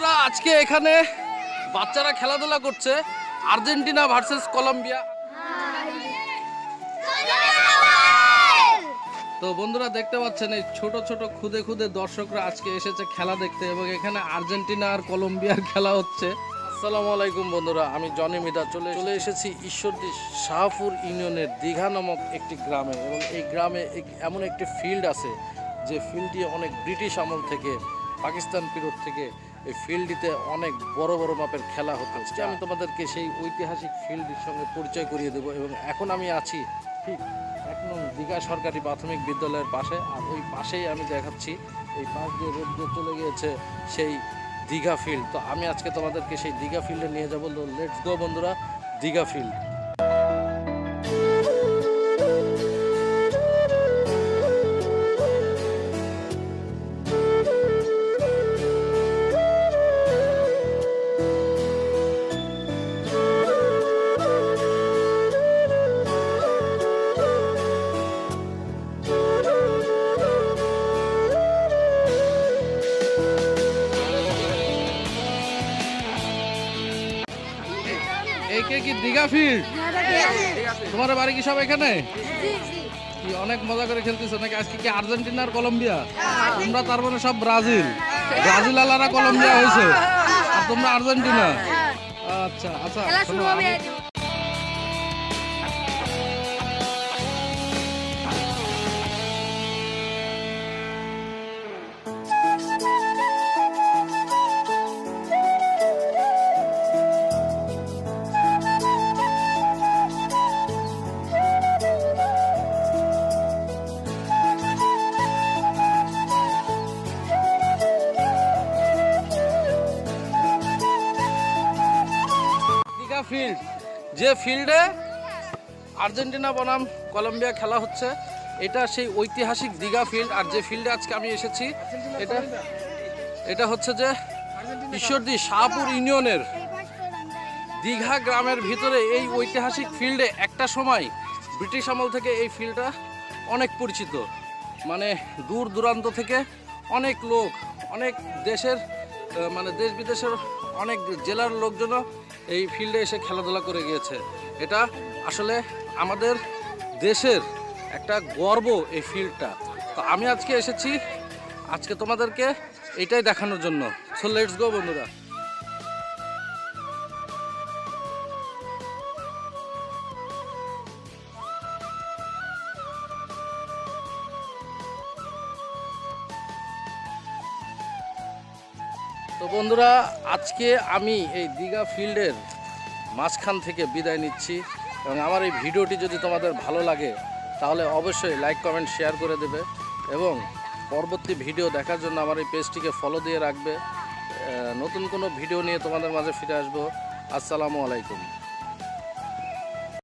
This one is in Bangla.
বন্ধুরা, আজকে এখানে বাচ্চারা খেলাধুলা করছে, আর্জেন্টিনা ভার্সেস কলম্বিয়া। তো বন্ধুরা, দেখতে পাচ্ছেন এই ছোট ছোট খুদে খুদে দর্শকরা আজকে এসেছে খেলা দেখতে এবং এখানে আর্জেন্টিনা আর কলম্বিয়ার খেলা হচ্ছে। আসসালামু আলাইকুম বন্ধুরা, আমি জনি মিদা। চলে চলে এসেছি ঈশ্বরদী শাহপুর ইউনিয়নের দীঘা নামক একটি গ্রামে এবং এই গ্রামে এমন একটি ফিল্ড আছে যে ফিল্ডটি অনেক ব্রিটিশ আমল থেকে, পাকিস্তান পিরিয়ড থেকে এই ফিল্ডটিতে অনেক বড় বড় মাপের খেলা হতো। আজকে আমি তোমাদেরকে সেই ঐতিহাসিক ফিল্ডের সঙ্গে পরিচয় করিয়ে দেবো এবং এখন আমি আছি ঠিক এক নং দীঘা সরকারি প্রাথমিক বিদ্যালয়ের পাশে আর ওই পাশেই আমি দেখাচ্ছি এই পাশ দিয়ে রোড দিয়ে চলে গিয়েছে সেই দীঘা ফিল্ড। তো আমি আজকে তোমাদেরকে সেই দীঘা ফিল্ডে নিয়ে যাব। লেটস গো বন্ধুরা দীঘা ফিল্ড। এই কে কি দীঘা ফিল্ড তোমার বাড়ি কি সব এখানে? কি অনেক মজা করে খেলতেছো নাকি? আজকে কি আর্জেন্টিনা আর কলম্বিয়া? তোমরা তার মানে সব ব্রাজিল। ব্রাজিল আলারা কলম্বিয়া হয়েছে। আর তোমরা আর্জেন্টিনা। আচ্ছা আচ্ছা। ফিল্ড যে ফিল্ডে আর্জেন্টিনা বনাম কলম্বিয়া খেলা হচ্ছে এটা সেই ঐতিহাসিক দীঘা ফিল্ড আর যে ফিল্ডে আজকে আমি এসেছি এটা এটা হচ্ছে যে ঈশ্বরদী শাহপুর ইউনিয়নের দীঘা গ্রামের ভিতরে এই ঐতিহাসিক ফিল্ডে একটা সময় ব্রিটিশ আমল থেকে এই ফিল্ডটা অনেক পরিচিত। মানে দূর দূরান্ত থেকে অনেক লোক অনেক দেশের মানে দেশ বিদেশের অনেক জেলার লোকজনও এই ফিল্ডে এসে খেলাধুলা করে গিয়েছে। এটা আসলে আমাদের দেশের একটা গর্ব এই ফিল্ডটা। তো আমি আজকে এসেছি, আজকে তোমাদেরকে এটাই দেখানোর জন্য। সো লেটস গো বন্ধুরা। তো বন্ধুরা, আজকে আমি এই দীঘা ফিল্ডের মাঝখান থেকে বিদায় নিচ্ছি এবং আমার এই ভিডিওটি যদি তোমাদের ভালো লাগে, তাহলে অবশ্যই লাইক কমেন্ট শেয়ার করে দেবে এবং পরবর্তী ভিডিও দেখার জন্য আমার এই পেজটিকে ফলো দিয়ে রাখবে। নতুন কোনো ভিডিও নিয়ে তোমাদের মাঝে ফিরে আসব। আসসালামু আলাইকুম।